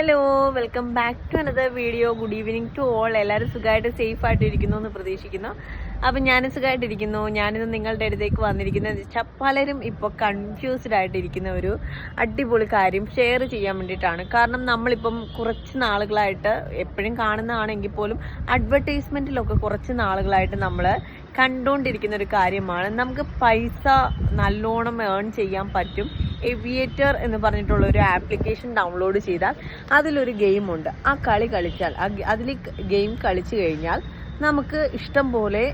Hello welcome back to another video good evening to all എല്ലാവരും സുഖമായിട്ട് safe ആയിട്ട് ഇരിക്കുന്നു എന്ന് പ്രതീക്ഷിക്കുന്നു. അപ്പം ഞാനും സുഖമായിട്ടിരിക്കുന്നു. ഞാനിന്ന് നിങ്ങളുടെ അടുത്തേക്ക് വന്നിരിക്കുന്നത് വെച്ചാൽ പലരും ഇപ്പോൾ കൺഫ്യൂസ്ഡ് ആയിട്ടിരിക്കുന്ന ഒരു അടിപൊളി കാര്യം ഷെയർ ചെയ്യാൻ വേണ്ടിയിട്ടാണ്. കാരണം നമ്മളിപ്പം കുറച്ച് നാളുകളായിട്ട് എപ്പോഴും കാണുന്നതാണെങ്കിൽ പോലും അഡ്വർടൈസ്മെന്റിലൊക്കെ കുറച്ച് നാളുകളായിട്ട് നമ്മൾ കണ്ടുകൊണ്ടിരിക്കുന്ന ഒരു കാര്യമാണ്. നമുക്ക് പൈസ നല്ലോണം ഏൺ ചെയ്യാൻ പറ്റും. എവിയേറ്റർ എന്ന് പറഞ്ഞിട്ടുള്ള ഒരു ആപ്ലിക്കേഷൻ ഡൗൺലോഡ് ചെയ്താൽ അതിലൊരു ഗെയിമുണ്ട് ആ കളി കളിച്ചാൽ അതിൽ ഗെയിം കളിച്ചു കഴിഞ്ഞാൽ നമുക്ക് ഇഷ്ടം പോലെ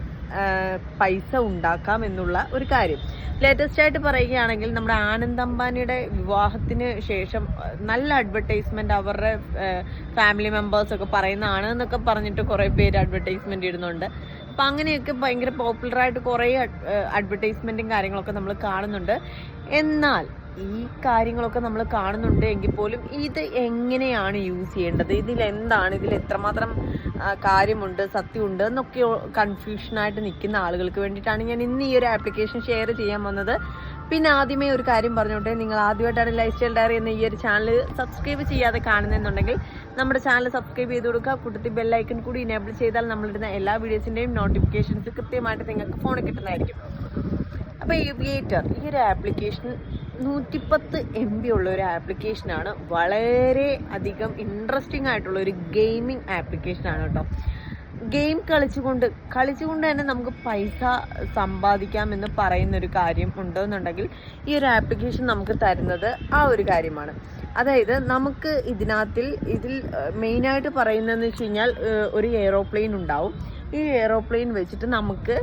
പൈസ ഉണ്ടാക്കാം എന്നുള്ള ഒരു കാര്യം. ലേറ്റസ്റ്റ് ആയിട്ട് പറയുകയാണെങ്കിൽ നമ്മുടെ ആനന്ദ് അംബാനിയുടെ വിവാഹത്തിന് ശേഷം നല്ല അഡ്വർടൈസ്മെന്റ് അവരുടെ ഫാമിലി മെമ്പേഴ്സ് ഒക്കെ പറയുന്നതാണ് എന്നൊക്കെ പറഞ്ഞിട്ട് കുറേ പേര് അഡ്വർടൈസ്മെന്റ് ഇടുന്നുണ്ട്. അപ്പം അങ്ങനെയൊക്കെ ഭയങ്കര പോപ്പുലർ ആയിട്ട് കുറേ അഡ്വർടൈസ്മെന്റും കാര്യങ്ങളൊക്കെ നമ്മൾ കാണുന്നുണ്ട്. എന്നാൽ ഈ കാര്യങ്ങളൊക്കെ നമ്മൾ കാണുന്നുണ്ട് എങ്കിൽ പോലും ഇത് എങ്ങനെയാണ് യൂസ് ചെയ്യേണ്ടത്? ഇതിൽ എന്താണ്? ഇതിൽ എത്രമാത്രം കാര്യമുണ്ട് സത്യമുണ്ട് എന്നൊക്കെ കൺഫ്യൂഷനായിട്ട് നിൽക്കുന്ന ആളുകൾക്ക് വേണ്ടിയിട്ടാണ് ഞാൻ ഇന്ന് ഈ ഒരു ആപ്ലിക്കേഷൻ ഷെയർ ചെയ്യാൻ വന്നത്. പിന്നെ ആദ്യമേ ഒരു കാര്യം പറഞ്ഞോട്ടെ. നിങ്ങൾ ആദ്യമായിട്ടാണ് ലൈഫ് സ്റ്റൈൽ ഡയറി എന്ന ഈ ഒരു ചാനൽ സബ്സ്ക്രൈബ് ചെയ്യാതെ കാണുന്നെന്നുണ്ടെങ്കിൽ നമ്മുടെ ചാനൽ സബ്സ്ക്രൈബ് ചെയ്ത് കൊടുക്കുക. കൂട്ടത്തിൽ ബെല്ലൈക്കൺ കൂടി ഇനേബിൾ ചെയ്താൽ നമ്മളിടുന്ന എല്ലാ വീഡിയോസിന്റെയും നോട്ടിഫിക്കേഷൻസ് കൃത്യമായിട്ട് നിങ്ങൾക്ക് ഫോണിൽ കിട്ടുന്നതായിരിക്കും. അപ്പോൾ ഏവിയേറ്റർ ഈ ഒരു ആപ്ലിക്കേഷൻ നൂറ്റിപ്പത്ത് എം ബി ഉള്ള ഒരു ആപ്ലിക്കേഷനാണ് വളരെ അധികം ഇൻട്രസ്റ്റിംഗ് ആയിട്ടുള്ള ഒരു ഗെയിമിംഗ് ആപ്ലിക്കേഷനാണ് കേട്ടോ ഗെയിം കളിച്ചുകൊണ്ട് കളിച്ചുകൊണ്ട് തന്നെ നമുക്ക് പൈസ സമ്പാദിക്കാം എന്ന് പറയുന്ന ഒരു കാര്യം ഉണ്ടെന്നുണ്ടെങ്കിൽ ഈ ഒരു ആപ്ലിക്കേഷൻ നമുക്ക് തരുന്നത് ആ ഒരു കാര്യമാണ്. അതായത് നമുക്ക് ഇതിനകത്തിൽ ഇതിൽ മെയിനായിട്ട് പറയുന്നതെന്ന് വെച്ച് കഴിഞ്ഞാൽ ഒരു എയ്റോപ്ലെയിൻ ഉണ്ടാവും. ഈ എയ്റോപ്ലെയിൻ വെച്ചിട്ട് നമുക്ക്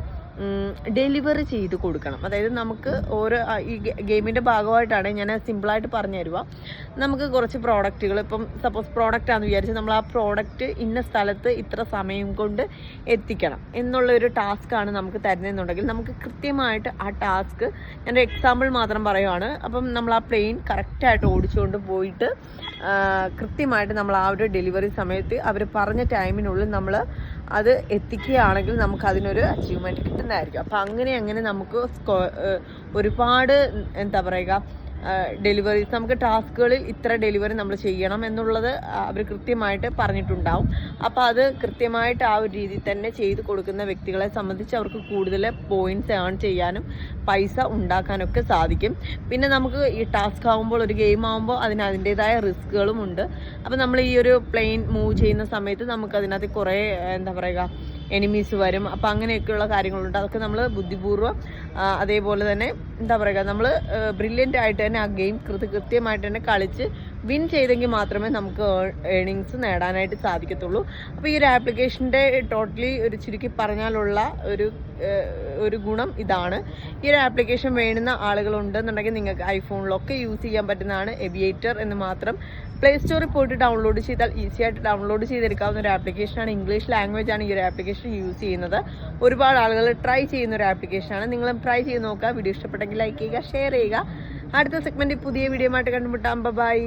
ഡെലിവറി ചെയ്ത് കൊടുക്കണം. അതായത് നമുക്ക് ഓരോ ഈ ഗെയിമിന്റെ ഭാഗമായിട്ടാണ് ഞാൻ സിമ്പിളായിട്ട് പറഞ്ഞു തരുക. നമുക്ക് കുറച്ച് പ്രോഡക്റ്റുകൾ ഇപ്പം സപ്പോസ് പ്രോഡക്റ്റ് ആണെന്ന് വിചാരിച്ച് നമ്മൾ ആ പ്രോഡക്റ്റ് ഇന്ന സ്ഥലത്ത് ഇത്ര സമയം കൊണ്ട് എത്തിക്കണം എന്നുള്ള ഒരു ആണ് നമുക്ക് തരുന്നതെന്നുണ്ടെങ്കിൽ നമുക്ക് കൃത്യമായിട്ട് ആ ടാസ്ക് ഞാൻ എക്സാമ്പിൾ മാത്രം പറയുവാണ്. അപ്പം നമ്മൾ ആ പ്ലെയിൻ കറക്റ്റായിട്ട് ഓടിച്ചുകൊണ്ട് പോയിട്ട് കൃത്യമായിട്ട് നമ്മൾ ആ ഒരു ഡെലിവറി സമയത്ത് അവർ പറഞ്ഞ ടൈമിനുള്ളിൽ നമ്മൾ അത് എത്തിക്കുകയാണെങ്കിൽ നമുക്ക് അതിനൊരു അച്ചീവ്മെന്റ് കിട്ടുന്നതായിരിക്കും. അപ്പം അങ്ങനെ അങ്ങനെ നമുക്ക് ഒരുപാട് എന്താ പറയുക ഡെലിവറീസ് നമുക്ക് ടാസ്കുകളിൽ ഇത്ര ഡെലിവറി നമ്മൾ ചെയ്യണം എന്നുള്ളത് അവർ കൃത്യമായിട്ട് പറഞ്ഞിട്ടുണ്ടാവും. അപ്പോൾ അത് കൃത്യമായിട്ട് ആ ഒരു രീതിയിൽ തന്നെ ചെയ്ത് കൊടുക്കുന്ന വ്യക്തികളെ സംബന്ധിച്ച് അവർക്ക് കൂടുതൽ പോയിന്റ്സ് ഏൺ ചെയ്യാനും പൈസ ഉണ്ടാക്കാനൊക്കെ സാധിക്കും. പിന്നെ നമുക്ക് ഈ ടാസ്ക് ആകുമ്പോൾ ഒരു ഗെയിം ആകുമ്പോൾ അതിന് അതിന്റെതായ റിസ്കുകളും ഉണ്ട്. അപ്പോൾ നമ്മൾ ഈ ഒരു പ്ലെയിൻ മൂവ് ചെയ്യുന്ന സമയത്ത് നമുക്ക് അതിനകത്ത് കുറേ എന്താ പറയുക എനിമീസ് വരും. അപ്പം അങ്ങനെയൊക്കെയുള്ള കാര്യങ്ങളുണ്ട്. അതൊക്കെ നമ്മൾ ബുദ്ധിപൂർവം അതേപോലെ തന്നെ എന്താ പറയുക നമ്മൾ ബ്രില്യന്റ് ആയിട്ട് തന്നെ ആ ഗെയിം കൃത്യ കൃത്യമായിട്ട് തന്നെ കളിച്ച് വിൻ ചെയ്തെങ്കിൽ മാത്രമേ നമുക്ക് ഏണിങ്സ് നേടാനായിട്ട് സാധിക്കത്തുള്ളൂ. അപ്പോൾ ഈ ഒരു ആപ്ലിക്കേഷന്റെ ടോട്ടലി ഒരു ചുരുക്കി പറഞ്ഞാലുള്ള ഒരു ഒരു ഗുണം ഇതാണ്. ഈ ഒരു ആപ്ലിക്കേഷൻ വേണ്ടുന്ന ആളുകളുണ്ടെന്നുണ്ടെങ്കിൽ നിങ്ങൾക്ക് ഐഫോണിലൊക്കെ യൂസ് ചെയ്യാൻ പറ്റുന്നതാണ് എവിയേറ്റർ എന്ന് മാത്രം. പ്ലേ സ്റ്റോറിൽ പോയിട്ട് ഡൗൺലോഡ് ചെയ്താൽ ഈസി ആയിട്ട് ഡൗൺലോഡ് ചെയ്തെടുക്കാവുന്ന ഒരു ആപ്ലിക്കേഷനാണ് ഇംഗ്ലീഷ് ലാംഗ്വേജ് ആണ് ഈ ഒരു ആപ്ലിക്കേഷൻ യൂസ് ചെയ്യുന്നത്. ഒരുപാട് ആളുകൾ ട്രൈ ചെയ്യുന്ന ഒരു ആപ്ലിക്കേഷനാണ് നിങ്ങളും ട്രൈ ചെയ്ത് നോക്കുക. വീഡിയോ ഇഷ്ടപ്പെട്ടെങ്കിൽ ലൈക്ക് ചെയ്യുക ഷെയർ ചെയ്യുക. അടുത്ത സെഗ്മെന്റ് പുതിയ വീഡിയോ ആയിട്ട് കണ്ടുമുട്ടാം. ബൈ